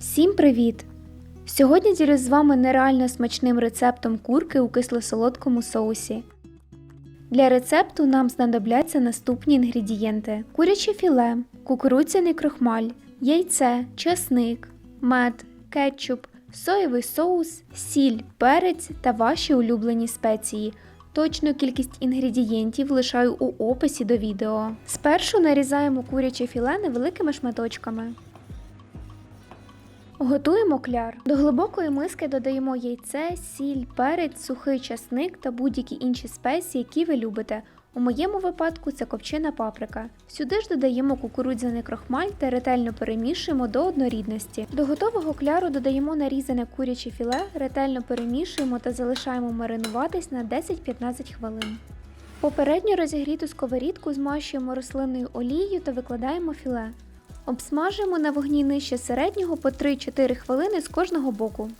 Всім привіт! Сьогодні ділюсь з вами нереально смачним рецептом курки у кисло-солодкому соусі. Для рецепту нам знадобляться наступні інгредієнти: куряче філе, кукурудзяний крохмаль, яйце, часник, мед, кетчуп, соєвий соус, сіль, перець та ваші улюблені спеції. Точну кількість інгредієнтів лишаю у описі до відео. Спершу нарізаємо куряче філе невеликими шматочками. Готуємо кляр. До глибокої миски додаємо яйце, сіль, перець, сухий часник та будь-які інші спеції, які ви любите. У моєму випадку це копчена паприка. Сюди ж додаємо кукурудзяний крохмаль та ретельно перемішуємо до однорідності. До готового кляру додаємо нарізане куряче філе, ретельно перемішуємо та залишаємо маринуватись на 10-15 хвилин. Попередньо розігріту сковорідку змащуємо рослинною олією та викладаємо філе. Обсмажуємо на вогні нижче середнього по 3-4 хвилини з кожного боку.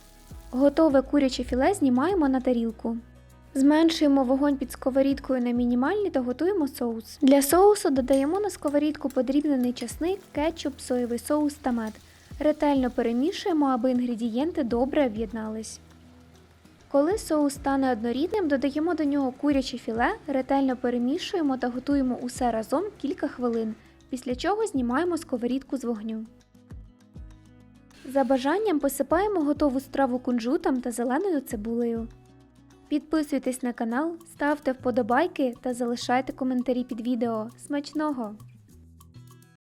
Готове куряче філе знімаємо на тарілку. Зменшуємо вогонь під сковорідкою на мінімальний та готуємо соус. Для соусу додаємо на сковорідку подрібнений часник, кетчуп, соєвий соус та мед. Ретельно перемішуємо, аби інгредієнти добре об'єднались. Коли соус стане однорідним, додаємо до нього куряче філе, ретельно перемішуємо та готуємо усе разом кілька хвилин, після чого знімаємо сковорідку з вогню. За бажанням посипаємо готову страву кунжутом та зеленою цибулею. Підписуйтесь на канал, ставте вподобайки та залишайте коментарі під відео. Смачного!